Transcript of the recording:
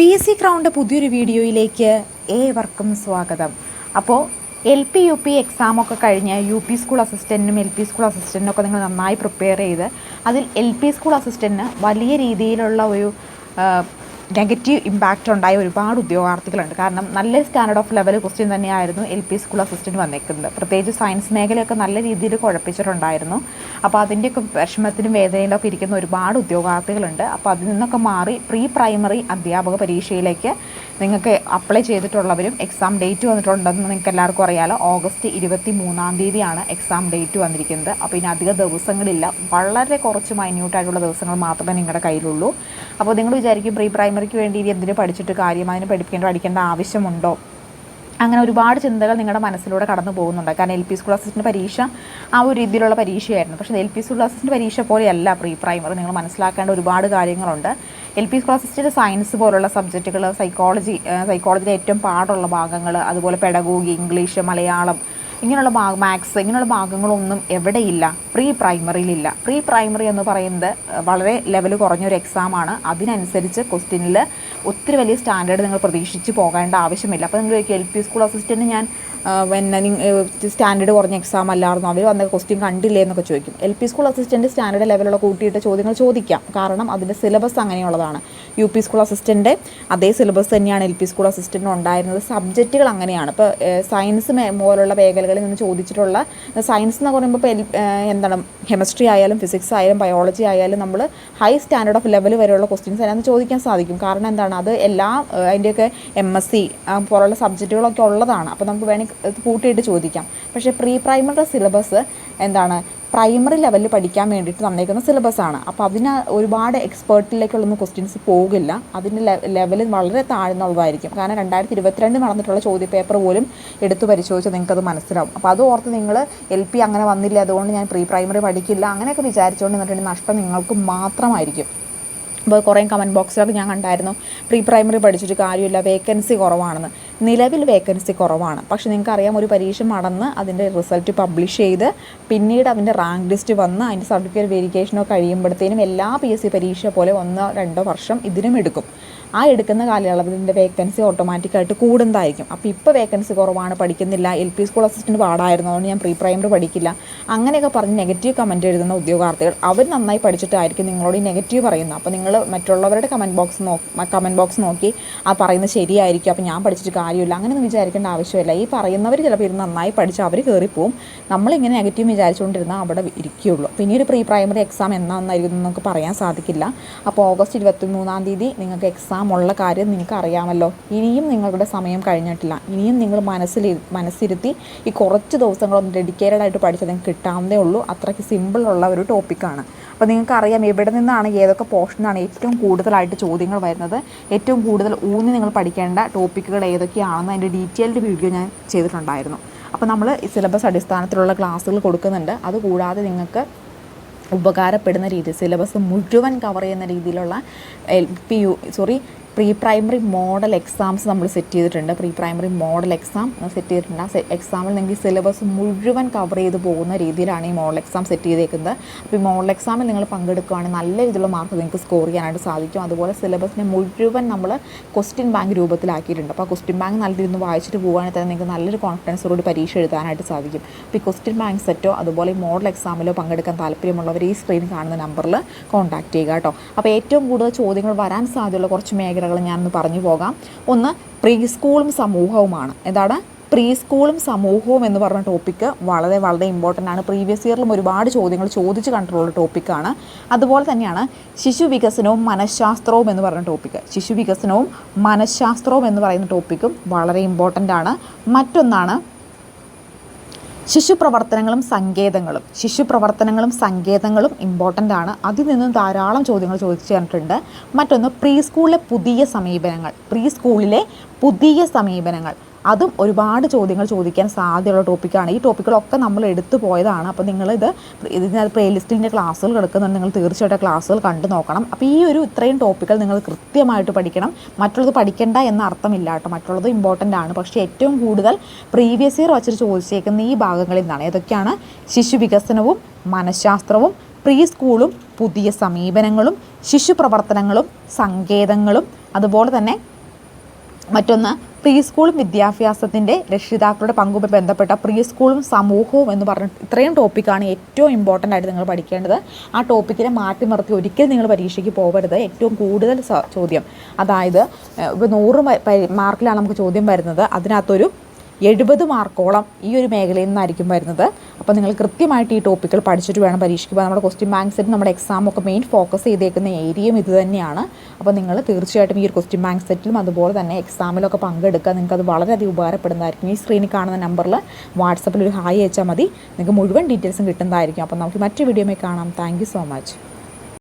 P S C crowned പുതിയൊരു വീഡിയോയിലേക്ക് ഏവർക്കും സ്വാഗതം. അപ്പോൾ എൽ പി യു പി എക്സാമൊക്കെ കഴിഞ്ഞ് യു പി സ്കൂൾ അസിസ്റ്റന്റിനും എൽ പി സ്കൂൾ അസിസ്റ്റന്റിനും ഒക്കെ നിങ്ങൾ നന്നായി പ്രിപ്പയർ ചെയ്ത് അതിൽ എൽ പി സ്കൂൾ അസിസ്റ്റന്റിന് വലിയ രീതിയിലുള്ള ഒരു നെഗറ്റീവ് ഇമ്പാക്റ്റ് ഉണ്ടായ ഒരുപാട് ഉദ്യോഗാർത്ഥികളുണ്ട്. കാരണം നല്ല സ്റ്റാൻഡേർഡ് ഓഫ് ലെവൽ ക്വസ്റ്റ്യൻ തന്നെയായിരുന്നു എൽ പി സ്കൂൾ അസിസ്റ്റന്റ് വന്നേക്കുന്നത്. പ്രത്യേകിച്ച് സയൻസ് മേഖലയൊക്കെ നല്ല രീതിയിൽ കുഴപ്പിച്ചിട്ടുണ്ടായിരുന്നു. അപ്പോൾ അതിന്റെയൊക്കെ വിഷമത്തിനും വേദനയിലൊക്കെ ഇരിക്കുന്ന ഒരുപാട് ഉദ്യോഗാർത്ഥികളുണ്ട്. അപ്പോൾ അതിൽ നിന്നൊക്കെ മാറി പ്രീ പ്രൈമറി അധ്യാപക പരീക്ഷയിലേക്ക് നിങ്ങൾക്ക് അപ്ലൈ ചെയ്തിട്ടുള്ളവരും എക്സാം ഡേറ്റ് വന്നിട്ടുണ്ടെന്ന് നിങ്ങൾക്ക് എല്ലാവർക്കും അറിയാലോ. ഓഗസ്റ്റ് ഇരുപത്തി മൂന്നാം തീയതിയാണ് എക്സാം ഡേറ്റ് വന്നിരിക്കുന്നത്. അപ്പോൾ ഇനി അധിക ദിവസങ്ങളില്ല. വളരെ കുറച്ച് മൈന്യൂട്ടായിട്ടുള്ള ദിവസങ്ങൾ മാത്രമേ നിങ്ങളുടെ കയ്യിലുള്ളൂ. അപ്പോൾ നിങ്ങൾ വിചാരിക്കും പ്രീ പ്രൈമറിക്ക് വേണ്ടി ഇനി എന്തിനു പഠിച്ചിട്ട് കാര്യം? അതിന് പഠിക്കേണ്ട പഠിക്കേണ്ട ആവശ്യമുണ്ടോ? അങ്ങനെ ഒരുപാട് ചിന്തകൾ നിങ്ങളുടെ മനസ്സിലൂടെ കടന്നു പോകുന്നുണ്ട്. കാരണം എൽ പി സ്കൂൾ അസിസ്റ്റന്റ് പരീക്ഷ ആ ഒരു രീതിയിലുള്ള പരീക്ഷയായിരുന്നു. പക്ഷേ എൽ പി സ്കൂൾ അസിസ്റ്റന്റ് പരീക്ഷ പോലെയല്ല പ്രീ പ്രൈമറി നിങ്ങൾ മനസ്സിലാക്കേണ്ട ഒരുപാട് കാര്യങ്ങളുണ്ട്. L P school assistant science പോലുള്ള സബ്ജക്റ്റുകൾ സൈക്കോളജി സൈക്കോളജിയിലെ ഏറ്റവും പാടുള്ള ഭാഗങ്ങൾ അതുപോലെ പെഡഗോഗി ഇംഗ്ലീഷ് മലയാളം ഇങ്ങനെയുള്ള ഭാഗം മാത്സ് ഇങ്ങനെയുള്ള ഭാഗങ്ങളൊന്നും എവിടെയില്ല. പ്രീ പ്രൈമറിയിലില്ല പ്രീ പ്രൈമറി എന്ന് പറയുന്നത് വളരെ ലെവൽ കുറഞ്ഞൊരു എക്സാമാണ് അതിനനുസരിച്ച് ക്വസ്റ്റ്യനിൽ ഒത്തിരി വലിയ സ്റ്റാൻഡേർഡ് നിങ്ങൾ പ്രതീക്ഷിച്ച് പോകേണ്ട ആവശ്യമില്ല. അപ്പോൾ നിങ്ങൾ എൽ പി സ്കൂൾ അസിസ്റ്റന്റ് ഞാൻ പിന്നെ സ്റ്റാൻഡേർഡ് കുറഞ്ഞ എക്സാം അല്ലായിരുന്നു. അവർ വന്ന ക്വസ്റ്റ്യൻ കണ്ടില്ലേ എന്നൊക്കെ ചോദിക്കും. L P school assistant standard ലെവലുള്ള കൂട്ടിയിട്ട് ചോദ്യങ്ങൾ ചോദിക്കാം. കാരണം അതിന്റെ സിലബസ് അങ്ങനെയുള്ളതാണ്. യു പി സ്കൂൾ അസിസ്റ്റന്റ് അതേ സിലബസ് തന്നെയാണ് എൽ പി സ്കൂൾ അസിസ്റ്റന്റ് ഉണ്ടായിരുന്നത്. സബ്ജക്റ്റുകൾ അങ്ങനെയാണ്. ഇപ്പോൾ സയൻസ് പോലുള്ള മേഖലകളിൽ നിന്ന് ചോദിച്ചിട്ടുള്ള സയൻസ് എന്ന് പറയുമ്പോൾ ഇപ്പോൾ എന്താണ് കെമിസ്ട്രി ആയാലും ഫിസിക്സ് ആയാലും ബയോളജി ആയാലും നമ്മൾ ഹൈ സ്റ്റാൻഡേർഡ് ഓഫ് ലെവൽ വരെയുള്ള ക്വസ്റ്റ്യൻസ് അതിനകത്ത് ചോദിക്കാൻ സാധിക്കും. കാരണം എന്താണ്? അത് എല്ലാ അതിന്റെയൊക്കെ എം എസ് സി പോലുള്ള സബ്ജക്റ്റുകളൊക്കെ ഉള്ളതാണ്. അപ്പോൾ നമുക്ക് വേണമെങ്കിൽ കൂട്ടിയിട്ട് ചോദിക്കാം. പക്ഷേ പ്രീ പ്രൈമറി സിലബസ് എന്താണ്? പ്രൈമറി ലെവലിൽ പഠിക്കാൻ വേണ്ടിയിട്ട് തന്നേക്കുന്ന സിലബസാണ് അപ്പോൾ അതിന് ഒരുപാട് എക്സ്പേർട്ടിലേക്കുള്ളൊന്നും ക്വസ്റ്റ്യൻസ് പോകില്ല. അതിന്റെ ലെവൽ വളരെ താഴ്ന്നുള്ളതായിരിക്കും. കാരണം രണ്ടായിരത്തി ഇരുപത്തിരണ്ട് നടന്നിട്ടുള്ള ചോദ്യപേപ്പർ പോലും എടുത്തു പരിശോധിച്ച് നിങ്ങൾക്കത് മനസ്സിലാവും. അപ്പോൾ അത് ഓർത്ത് നിങ്ങൾ എൽ പി അങ്ങനെ വന്നില്ല അതുകൊണ്ട് ഞാൻ പ്രീ പ്രൈമറി പഠിക്കില്ല അങ്ങനെയൊക്കെ വിചാരിച്ചുകൊണ്ട് നിന്നിട്ടുണ്ടെങ്കിൽ നഷ്ടം നിങ്ങൾക്ക് മാത്രമായിരിക്കും. അപ്പോൾ കുറേ കമന്റ് ബോക്സിലൊക്കെ ഞാൻ കണ്ടായിരുന്നു. പ്രീ പ്രൈമറി പഠിച്ചിട്ട് കാര്യമില്ല വേക്കൻസി കുറവാണെന്ന്. നിലവിൽ വേക്കൻസി കുറവാണ്. പക്ഷേ നിങ്ങൾക്കറിയാം ഒരു പരീക്ഷ നടന്ന് അതിന്റെ റിസൾട്ട് പബ്ലിഷ് ചെയ്ത് പിന്നീട് അതിന്റെ റാങ്ക് ലിസ്റ്റ് വന്ന് അതിന്റെ സർട്ടിഫിക്കറ്റ് വെരിഫിക്കേഷനോ കഴിയുമ്പോഴത്തേനും എല്ലാ പി എസ് സി പരീക്ഷ പോലെ ഒന്നോ രണ്ടോ വർഷം ഇതിനും എടുക്കും. ആ എടുക്കുന്ന കാലയളവിന്റെ വേക്കൻസി ഓട്ടോമാറ്റിക്കായിട്ട് കൂടുന്നതായിരിക്കും. അപ്പോൾ ഇപ്പോൾ വേക്കൻസി കുറവാണ് പഠിക്കുന്നില്ല എൽ പി സ്കൂൾ അസിസ്റ്റന്റ് പാടായിരുന്നു അതുകൊണ്ട് ഞാൻ പ്രീ പ്രൈമറി പഠിക്കില്ല. അങ്ങനെയൊക്കെ പറഞ്ഞ് നെഗറ്റീവ് കമന്റ് എഴുതുന്ന ഉദ്യോഗാർത്ഥികൾ അവർ നന്നായി പഠിച്ചിട്ടായിരിക്കും നിങ്ങളോട് ഈ നെഗറ്റീവ് പറയുന്നത്. അപ്പോൾ നിങ്ങൾ മറ്റുള്ളവരുടെ കമന്റ് ബോക്സ് നോക്കി കമന്റ് ബോക്സ് നോക്കി ആ പറയുന്നത് ശരിയായിരിക്കും. അപ്പോൾ ഞാൻ പഠിച്ചിട്ട് കാര്യമില്ല. അങ്ങനെയൊന്നും വിചാരിക്കേണ്ട ആവശ്യമില്ല. ഈ പറയുന്നവർ ചിലപ്പോൾ ഇരുന്ന് നന്നായി പഠിച്ച് അവർ കയറിപ്പോവും നമ്മളിങ്ങനെ നെഗറ്റീവ് വിചാരിച്ചുകൊണ്ടിരുന്നാൽ അവിടെ ഇരിക്കുകയുള്ളൂ. പിന്നീട് പ്രീ പ്രൈമറി എക്സാം എന്നാണെന്നായിരിക്കും നമുക്ക് പറയാൻ സാധിക്കില്ല. അപ്പോൾ ഓഗസ്റ്റ് ഇരുപത്തി മൂന്നാം തീയതി നിങ്ങൾക്ക് എക്സാം ഉള്ള കാര്യം നിങ്ങൾക്ക് അറിയാമല്ലോ. ഇനിയും നിങ്ങളുടെ സമയം കഴിഞ്ഞിട്ടില്ല. ഇനിയും നിങ്ങൾ മനസ്സിൽ മനസ്സിരുത്തി ഈ കുറച്ച് ദിവസങ്ങളൊന്ന് ഡെഡിക്കേറ്റഡ് ആയിട്ട് നിങ്ങൾക്ക് കിട്ടാവുന്നേ ഉള്ളൂ. അത്രയ്ക്ക് സിമ്പിളുള്ള ഒരു ടോപ്പിക്കാണ് അപ്പോൾ നിങ്ങൾക്ക് അറിയാം എവിടെ നിന്നാണ് ഏതൊക്കെ പോർഷനാണ് ഏറ്റവും കൂടുതലായിട്ട് ചോദ്യങ്ങൾ വരുന്നത്. ഏറ്റവും കൂടുതൽ ഊന്നി നിങ്ങൾ പഠിക്കേണ്ട ടോപ്പിക്കുകൾ ഏതൊക്കെയാണെന്ന് അതിന്റെ ഡീറ്റെയിൽഡ് വീഡിയോ ഞാൻ ചെയ്തിട്ടുണ്ടായിരുന്നു. അപ്പോൾ നമ്മൾ സിലബസ് അടിസ്ഥാനത്തിലുള്ള ക്ലാസ്സുകൾ കൊടുക്കുന്നുണ്ട്. അതുകൂടാതെ നിങ്ങൾക്ക് ഉപകാരപ്പെടുന്ന രീതി സിലബസ് മുഴുവൻ കവർ ചെയ്യുന്ന രീതിയിലുള്ള L P U sorry pre primary model exams നമ്മൾ സെറ്റ് ചെയ്തിട്ടുണ്ട്. Pre primary model exam set ചെയ്തിട്ടുണ്ട്. ആ എക്സാമിൽ നിങ്ങൾക്ക് സിലബസ് മുഴുവൻ കവർ ചെയ്ത് പോകുന്ന രീതിയിലാണ് ഈ മോഡൽ എക്സാം സെറ്റ് ചെയ്തേക്കുന്നത്. അപ്പോൾ ഈ മോഡൽ എക്സാമിൽ നിങ്ങൾ പങ്കെടുക്കുകയാണെങ്കിൽ നല്ല രീതിയിലുള്ള മാർക്ക് നിങ്ങൾക്ക് സ്കോർ ചെയ്യാനായിട്ട് സാധിക്കും. അതുപോലെ സിലബസിനെ മുഴുവൻ നമ്മൾ ക്വസ്റ്റ്യൻ ബാങ്ക് രൂപത്തിലാക്കിയിട്ടുണ്ട്. അപ്പോൾ ആ ക്വസ്റ്റ്യൻ ബാങ്ക് നല്ല രീതിയിൽ ഒന്ന് വായിച്ചിട്ട് പോകുകയാണെങ്കിൽ തന്നെ നിങ്ങൾക്ക് നല്ലൊരു കോൺഫിഡൻസോട് പരീക്ഷ എഴുതാനായിട്ട് സാധിക്കും. അപ്പോൾ ഈ ക്വസ്റ്റ്യൻ ബാങ്ക് സെറ്റോ അതുപോലെ ഈ മോഡൽ എക്സാമിലോ പങ്കെടുക്കാൻ താല്പര്യമുള്ളവർ ഈ സ്ക്രീനിൽ കാണുന്ന നമ്പറിൽ കോൺടാക്ട് ചെയ്യുക കേട്ടോ. അപ്പോൾ ഏറ്റവും കൂടുതൽ ചോദ്യങ്ങൾ വരാൻ സാധ്യതയുള്ള കുറച്ച് മേഖലകൾ ഞാനൊന്ന് പറഞ്ഞു പോകാം. ഒന്ന് പ്രീ സ്കൂളും സമൂഹവുമാണ്. എന്താണ്? പ്രീ സ്കൂളും സമൂഹവും എന്ന് പറഞ്ഞ ടോപ്പിക്ക് വളരെ വളരെ ഇമ്പോർട്ടന്റ് ആണ്. പ്രീവിയസ് ഇയറിലും ഒരുപാട് ചോദ്യങ്ങൾ ചോദിച്ച് കണ്ടിട്ടുള്ള ടോപ്പിക്കാണ് അതുപോലെ തന്നെയാണ് ശിശു വികസനവും മനഃശാസ്ത്രവും എന്ന് പറഞ്ഞ ടോപ്പിക്ക് ശിശു വികസനവും മനഃശാസ്ത്രവും എന്ന് പറയുന്ന ടോപ്പിക്കും വളരെ ഇമ്പോർട്ടന്റ് ആണ്. മറ്റൊന്നാണ് ശിശു പ്രവർത്തനങ്ങളും സങ്കേതങ്ങളും ശിശു പ്രവർത്തനങ്ങളും സങ്കേതങ്ങളും ഇമ്പോർട്ടന്റ് ആണ്. അതിൽ നിന്നും ധാരാളം ചോദ്യങ്ങൾ ചോദിച്ചു തന്നിട്ടുണ്ട് മറ്റൊന്ന് പ്രീ സ്കൂളിലെ പുതിയ സമീപനങ്ങൾ പ്രീ സ്കൂളിലെ പുതിയ സമീപനങ്ങൾ. അതും ഒരുപാട് ചോദ്യങ്ങൾ ചോദിക്കാൻ സാധ്യതയുള്ള ടോപ്പിക്കാണ്. ഈ ടോപ്പിക്കുകളൊക്കെ നമ്മൾ എടുത്തു പോയതാണ്. അപ്പോൾ നിങ്ങളിത് ഇതിനകത്ത് പ്ലേ ലിസ്റ്റിന്റെ ക്ലാസ്സുകൾ കിടക്കുന്നുണ്ട് നിങ്ങൾ തീർച്ചയായിട്ടും ക്ലാസ്സുകൾ കണ്ടു നോക്കണം. അപ്പോൾ ഈ ഒരു ഇത്രയും ടോപ്പിക്കുകൾ നിങ്ങൾ കൃത്യമായിട്ട് പഠിക്കണം. മറ്റുള്ളത് പഠിക്കേണ്ട എന്ന അർത്ഥമില്ല കേട്ടോ. മറ്റുള്ളത് ഇമ്പോർട്ടന്റ് ആണ്. പക്ഷേ ഏറ്റവും കൂടുതൽ പ്രീവിയസ് ഇയർ വച്ചിട്ട് ചോദിച്ചേക്കുന്ന ഈ ഭാഗങ്ങളിൽ നിന്നാണ്. ഏതൊക്കെയാണ്? ശിശു വികസനവും മനഃശാസ്ത്രവും പ്രീ സ്കൂളും പുതിയ സമീപനങ്ങളും ശിശു പ്രവർത്തനങ്ങളും സങ്കേതങ്ങളും അതുപോലെ തന്നെ മറ്റൊന്ന് പ്രീ സ്കൂളും വിദ്യാഭ്യാസത്തിന്റെ രക്ഷിതാക്കളുടെ പങ്കുമായി ബന്ധപ്പെട്ട പ്രീ സ്കൂളും സമൂഹവും എന്ന് പറഞ്ഞ ഇത്രയും ടോപ്പിക്കാണ് ഏറ്റവും ഇമ്പോർട്ടന്റ് ആയിട്ട് നിങ്ങൾ പഠിക്കേണ്ടത്. ആ ടോപ്പിക്കിനെ മാറ്റി നിർത്തി ഒരിക്കലും നിങ്ങൾ പരീക്ഷയ്ക്ക് പോകരുത് ഏറ്റവും കൂടുതൽ ചോദ്യം. അതായത് ഇപ്പോൾ നൂറ് മാർക്കിലാണ് നമുക്ക് ചോദ്യം വരുന്നത്. അതിനകത്തൊരു എഴുപത് മാർക്കോളം ഈ ഒരു മേഖലയിൽ നിന്നായിരിക്കും വരുന്നത്. അപ്പോൾ നിങ്ങൾ കൃത്യമായിട്ട് ഈ ടോപ്പിക്കുകൾ പഠിച്ചിട്ട് വേണം പരീക്ഷയ്ക്ക് പോകാൻ നമ്മുടെ ക്വസ്റ്റ്യൻ ബാങ്ക് നമ്മുടെ എക്സാം ഒക്കെ മെയിൻ ഫോക്കസ് ചെയ്തേക്കുന്ന ഏരിയയും ഇത് തന്നെയാണ്. അപ്പോൾ നിങ്ങൾ തീർച്ചയായിട്ടും ഈ ഒരു ക്വസ്റ്റ്യൻ ബാങ്ക് സെറ്റിലും അതുപോലെ തന്നെ എക്സാമിലൊക്കെ പങ്കെടുക്കുക. നിങ്ങൾക്ക് അത് വളരെയധികം ഉപകാരപ്പെടുന്നതായിരിക്കും. ഈ സ്ക്രീനിൽ കാണുന്ന നമ്പറിൽ വാട്സപ്പിൽ ഒരു ഹായ് അയച്ചാൽ മതി. നിങ്ങൾക്ക് മുഴുവൻ ഡീറ്റെയിൽസും കിട്ടുന്നതായിരിക്കും. അപ്പോൾ നമുക്ക് മറ്റു വീഡിയോയിൽ കാണാം. Thank so much